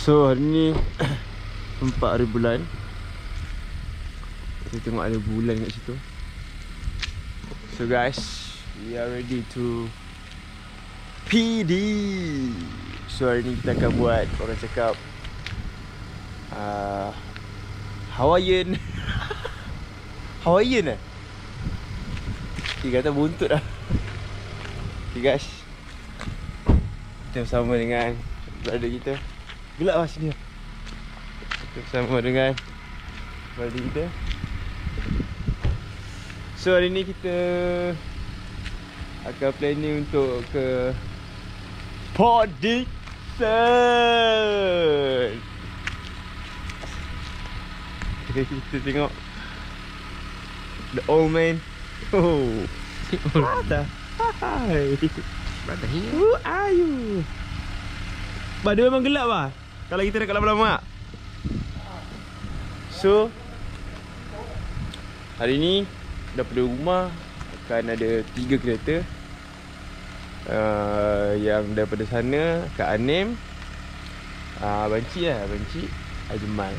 So hari ni Empat hari bulan. Kita tengok ada bulan kat situ. So guys We are ready to PD So hari ni kita akan buat Orang cakap uh, Hawaiian. Hawaiian eh? Dia kata buntut lah Okay guys. Kita bersama dengan Brother kita Gelap lah sini. Kita bersama dengan Brother kita So hari ni kita Akan planning untuk ke Port Dixon Kita tengok. The old man. Oh. Brother Hi. Brother here. Who are you? Bah, dia memang gelap lah Kalau kita dekat lama-lama So Hari ni Daripada rumah Akan ada tiga kereta uh, Yang daripada sana Kak Anim uh, Banci lah Banci Ajmal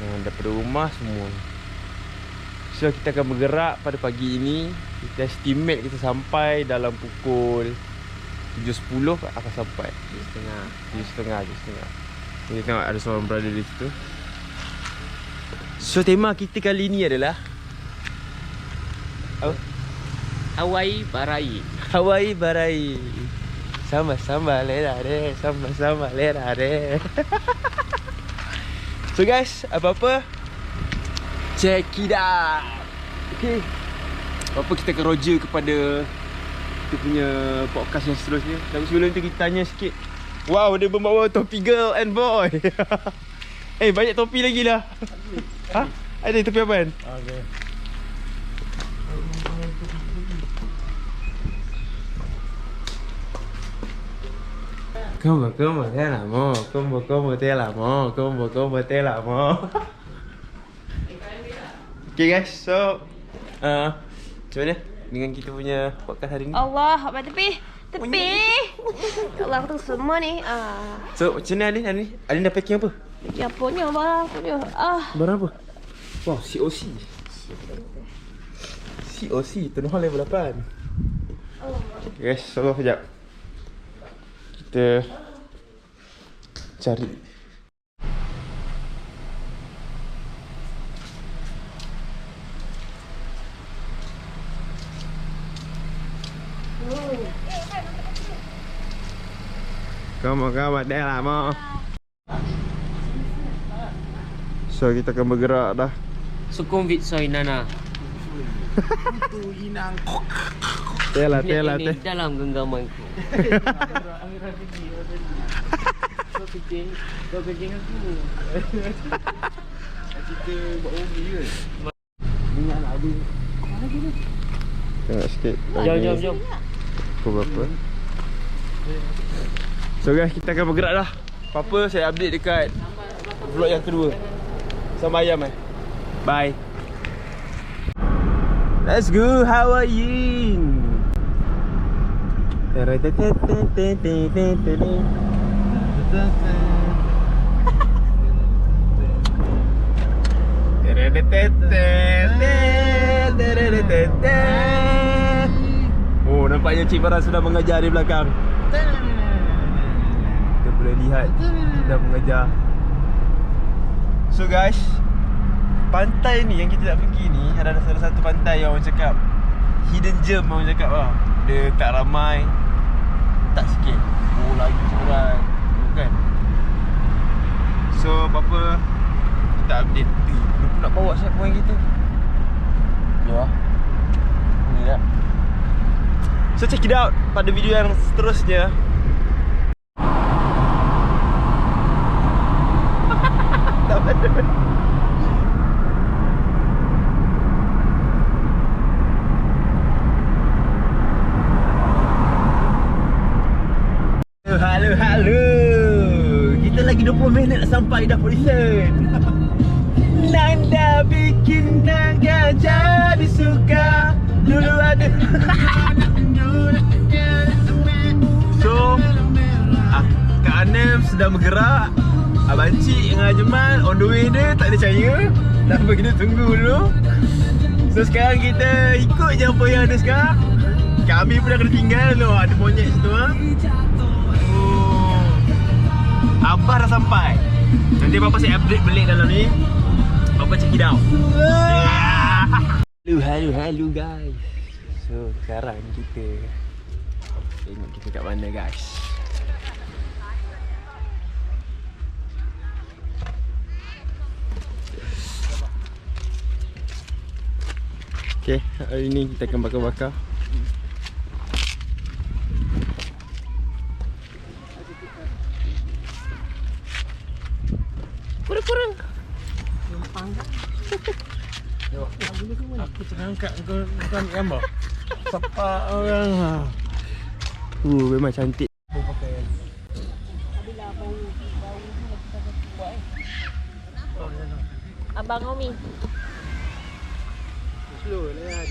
Yang daripada rumah semua. So kita akan bergerak pada pagi ini. Kita estimate kita sampai dalam pukul 7.10 akan sampai. Setengah. 7.30 7.30 Kita tengok ada seorang berada di situ. So tema kita kali ni adalah Apa? Hawaii Barai. Hawaii Barai. Sama-sama lera re Sama-sama lera re So guys Apa-apa? Check it out. Okay. Apa-apa kita akan roger kepada Kita punya podcast yang seterusnya Tapi sebelum tu kita tanya sikit Wow dia membawa topi girl and boy Eh banyak topi lagi lah Ha? Ada topi apa kan? Okay. Combo, combo, te la mo. Combo, combo, te la mo. Combo, combo, te la mo. okay guys, so uh, Macam mana dengan kita punya podcast hari ni? Allah, abang tepi. Tepi. Ya Allah, aku tu semua ni. Ah, So macam mana Alin? Alin, Alin dah packing apa? ya punya barang dia. Ah, Barang apa? Wow, COC COC, Tuan Hall level 8 Okay guys, sabar sekejap Kita Cari Come on, dah lah, mau So kita akan bergerak dah Sukhumvit Soy Nana. Tela, Ini- tela, ini tela dalam genggamanku. Kau kencing, kau kencing aku. Kita buat movie ke? Tengok sikit Jom, jom, jom. Pukul berapa So guys kita akan bergerak dah. Apa-apa saya update dekat Vlog yang kedua. Sama ayam eh. Bye. Let's go Hawaii Oh nampaknya Cik Farah sudah mengajar di belakang boleh lihat Sudah mengajar So guys Pantai ni yang kita nak pergi ni Ada salah satu pantai yang orang cakap Hidden gem orang cakap lah. Dia tak ramai Tak sikit. Oh lagi orang Kan? So apa-apa Kita update. Eh, Lupa nak bawa siapa point kita? Ya Ni dah So check it out pada video yang seterusnya Tak ada Halo, halo Kita lagi 20 minit nak sampai dah polisi Nanda bikin naga jadi suka. Dulu ada. So ah, Kak Nem sedang bergerak Abang Cik dengan Jemal On the way dia Tak ada cahaya. Dah bagi dia tunggu dulu. So sekarang kita ikut je apa yang ada sekarang. Kami pun dah kena tinggal dulu Ada monyet situ ha? oh. Abah dah sampai. Nanti Papa saya update balik dalam ni. Papa check it out. Hello, hello, hello guys. So sekarang kita Tengok kita kat mana guys Okay, hari ni kita akan bakar-bakar Kurang-kurang Aku terangkat kau kau ambil gambar. Sepak orang ha. Uh, memang cantik Abang Omi. Slow lah kan.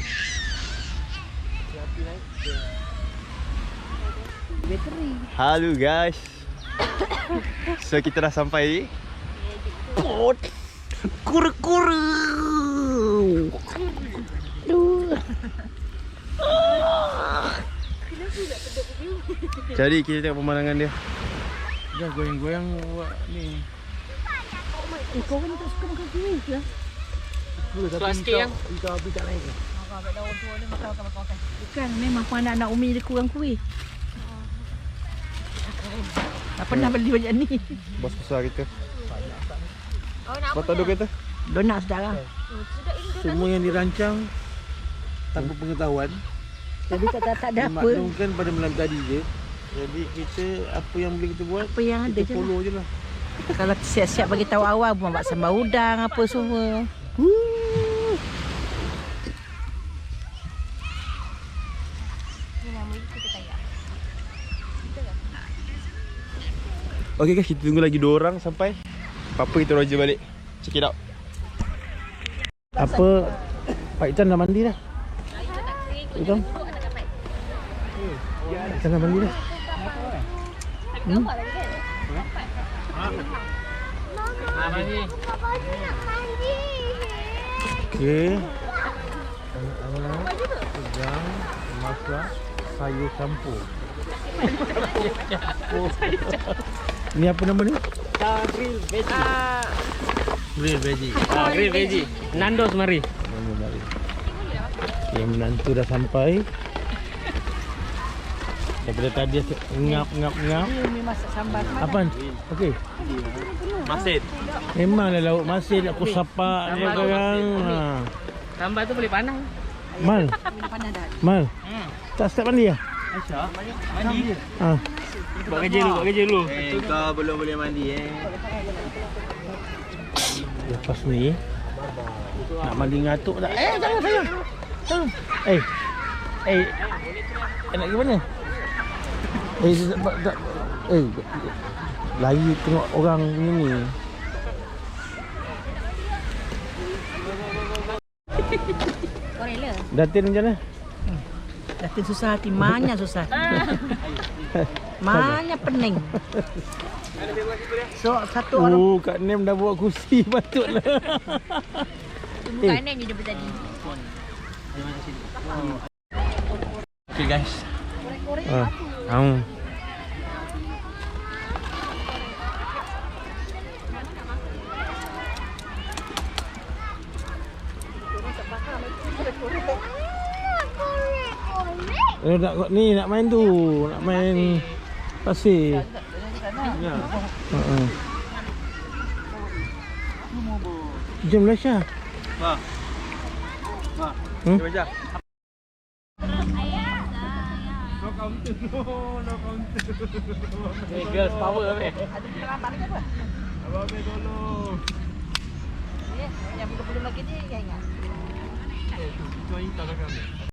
Halo guys So kita dah sampai Kot Kura-kura Jadi kita tengok pemandangan dia Dah goyang-goyang buat ni. Kelas sikit yang Ikan api tak naik. Bukan memang pun anak-anak Umi dia kurang kuih. Tak pernah beli banyak ni. Bos besar kita Oh, nak Kau tahu dia kata? Donat sedara. Semua yang dirancang tanpa pengetahuan Jadi tak, tak, tak ada apa. dimaklumkan pada malam tadi je. Jadi kita apa yang boleh kita buat Apa yang ada kita je lah. follow je lah. Kalau siap-siap bagi tahu awal buat sambal udang apa semua. Huh. Okay guys, kita tunggu lagi dua orang sampai Papa kita roger balik Check it out Apa Pak Itan dah mandi dah. Itan. Itan dah mandi dah. Hmm? Apa ni? Okey. Anak-anak sedang memasak sayur campur. Ni apa nama ni? Grill veggie. Grill veggie. Ah, grill veggie. Nandos mari. Mana mari. Okey, menantu dah sampai. Daripada tadi ngap ngap ngap. Umi masak sambal. Apa? Okey. Masin Memanglah lauk masin aku sapak dia sekarang. Ha. Tambah tu boleh. Mal. Panas dah. Mal. Tak start mandi ah? Aisyah, mandi. Ha. Buat kerja dulu, buat kerja dulu. Eh, kau belum boleh mandi eh Lepas ni nak mandi ngatuk tak? Eh, jangan sayang. Jangan. Eh. Eh. Eh, nak pergi mana? Eh, tak, tak, eh, lagi tengok orang ni. Kau rela? Datin macam mana? Datin susah hati. Mana susah. Mana pening. So, satu orang Oh, Kak Nem dah buat kursi patutlah. Bukan eh. ni dia tadi. Okay guys Ha. Hmm. Eh, nak ni nak main tu, nak main pasir. Ya Ha. Jom Malaysia. Ma Ma Hmm? Dia baca Eh, girls power apa? Abang Amir tolong yang belum lagi ni yang ingat. Itu yang hitam belakang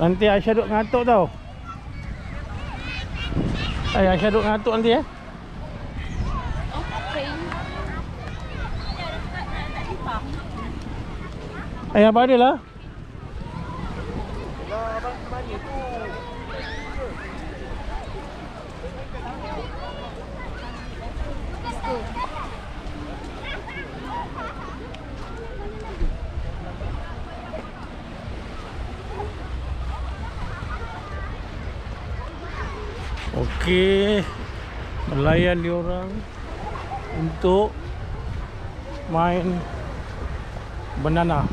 Nanti Aisyah duk ngatuk tau. Eh, Aisyah duk ngatuk nanti eh. Eh, dia lah? tu. Okey. Melayan dia orang untuk main banana.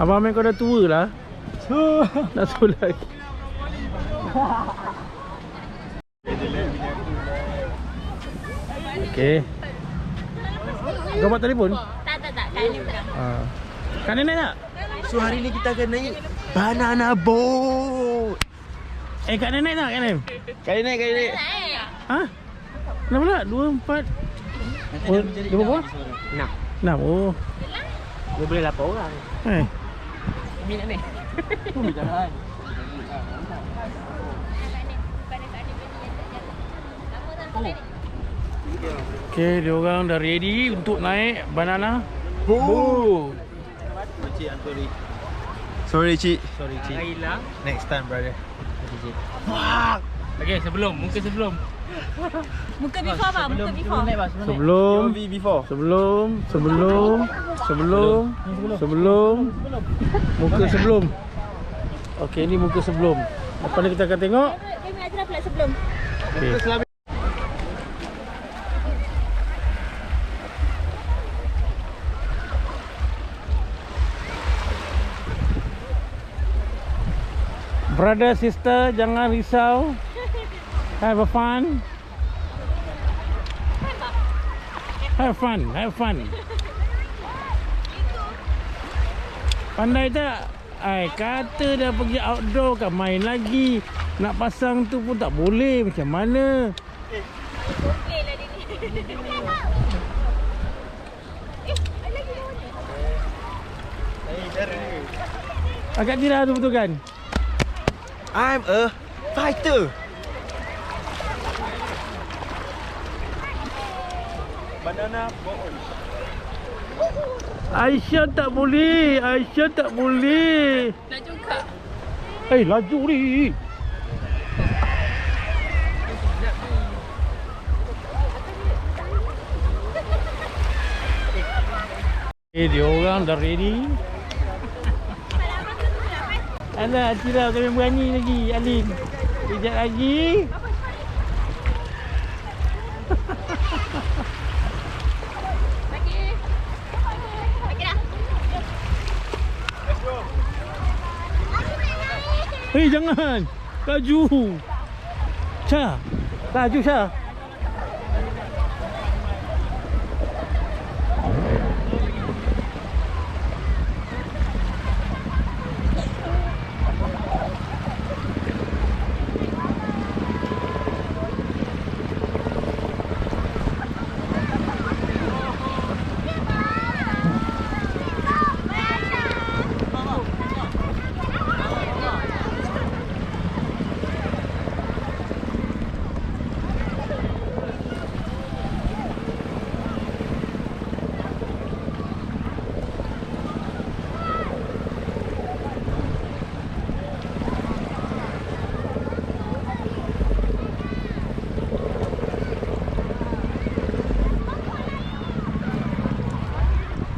Abang Amin kau dah tua lah. Dah tua lagi. Okey. Kau buat telefon? Tak, tak, tak. Kali bukan. Ha. Kan naik tak? So hari ni kita akan naik banana boat. Eh kat naik tak Kak Nim? Kali naik, kali naik. Ha? Kenapa pula? Dua, empat. Oh, dua berapa? Enam. Enam. Oh. Dia boleh lapar orang. Eh. Minat ni. Okey, dia orang dah ready untuk naik banana. Cik, I'm sorry. Sorry, Cik. Sorry, Cik. hilang. Next time, brother. Okey, sebelum. Muka sebelum. Muka before bang, muka before. Sebelum POV before. sebelum sebelum sebelum sebelum muka sebelum. Okey, ni muka sebelum. Lepas ni kita akan tengok. Kami ada pula sebelum. Okey. Brother, sister, jangan risau. Have a fun. Have fun, have fun. Pandai tak? Ai kata dah pergi outdoor kan main lagi. Nak pasang tu pun tak boleh. Macam mana? Komplain lah dia ni. Agak tidak tu betul kan? I'm a fighter. Banana boat. Aisyah tak boleh. Aisyah tak boleh. Nak juga. Eh, laju ni. Eh, dia orang dah ready. Alah, Atira kami berani lagi, Alin. Kejap lagi. Hei, jangan. Laju. Syah. Laju, Syah.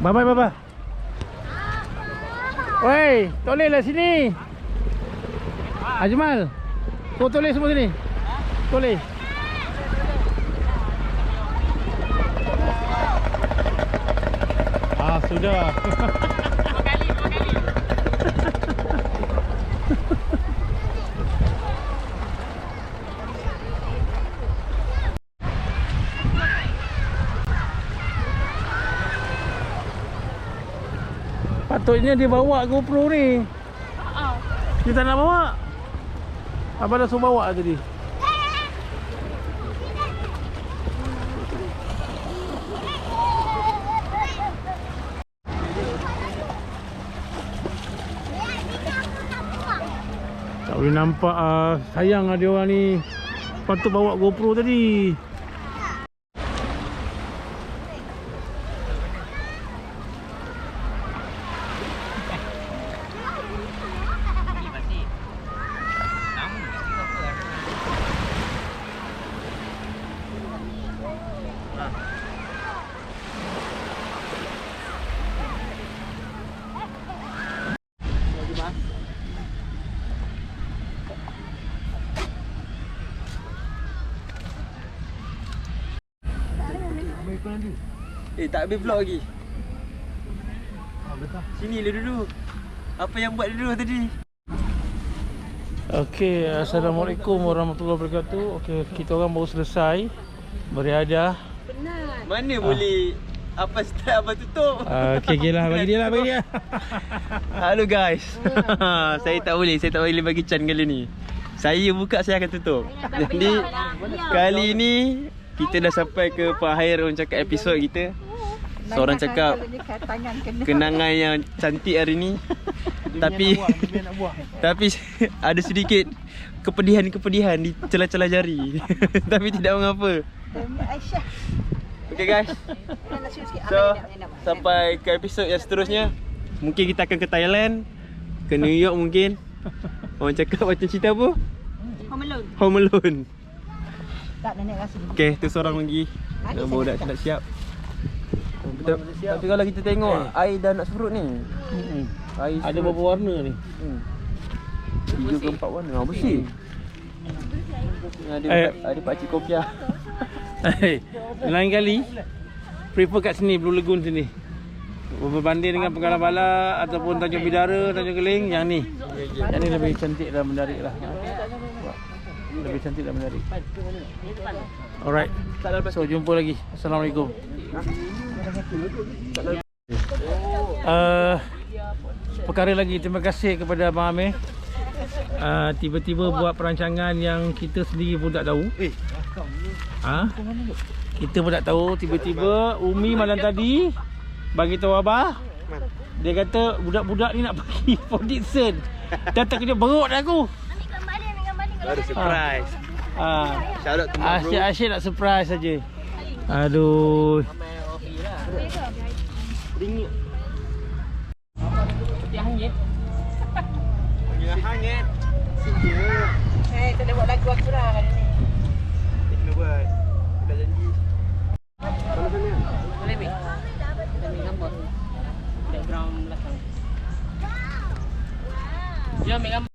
Bye bye bye bye. Woi, toleh lah sini. Ajmal. Kau toleh semua sini. Toleh. Ah, sudah. Patutnya dia bawa GoPro ni. Dia tak nak bawa. Abang dah suruh bawa tadi. Tak boleh nampak ah sayang lah dia orang ni. Patut bawa GoPro tadi. Eh tak habis vlog lagi. Sini lu dulu. Apa yang buat dulu tadi? Okey, Assalamualaikum warahmatullahi wabarakatuh. Okey, kita orang baru selesai beriadah. Mana boleh Apa start apa tutup? Uh, okey, okey lah, bagi dia lah, bagi dia. Halo guys. Saya tak boleh Saya tak boleh bagi Chan kali ni. Saya buka saya akan tutup. Jadi Kali ni Kita dah sampai ke pengakhir Orang cakap episod kita Seorang cakap Kenangan yang cantik hari ni. Tapi Tapi ada sedikit Kepedihan-kepedihan di celah-celah jari. Tapi tidak mengapa Okay guys. So Sampai ke episod yang seterusnya Mungkin kita akan ke Thailand Ke New York mungkin. Orang cakap macam cerita apa? Home Alone. Home Alone. Tak nenek rasa. Okay tu seorang lagi. Baru dah siap. Tapi kalau kita tengok Air dah nak surut ni Air Ada surut. berapa warna ni? Hmm. Tiga ke empat warna Ah, bersih Ada, Eh. ada pakcik kopiah Hey, lain kali prefer kat sini Blue Lagoon sini. Berbanding dengan Pengalam Bala ataupun Tanjung Bidara, Tanjung Keling yang ni. Yang ni lebih cantik dan menarik lah. Lebih cantik dan menarik. Alright. So jumpa lagi. Assalamualaikum. Uh, perkara lagi terima kasih kepada Abang Amir. Uh, tiba-tiba buat perancangan yang kita sendiri pun tak tahu. Ha? Kita pun tak tahu tiba-tiba Umi malam tadi bagi tahu abah dia kata budak-budak ni nak pergi for Dixon. Dah kena beruk dah aku. Ada surprise Ha. Shout out to my bro Asyik-asyik nak surprise saja. Aduh. Gila hangit Eh, tak boleh buat lagu aku lah kali ni. Eh, Kena buat Dah janji Boleh ambil? Ambil gambar. Background belakang. Dia ambil gambar.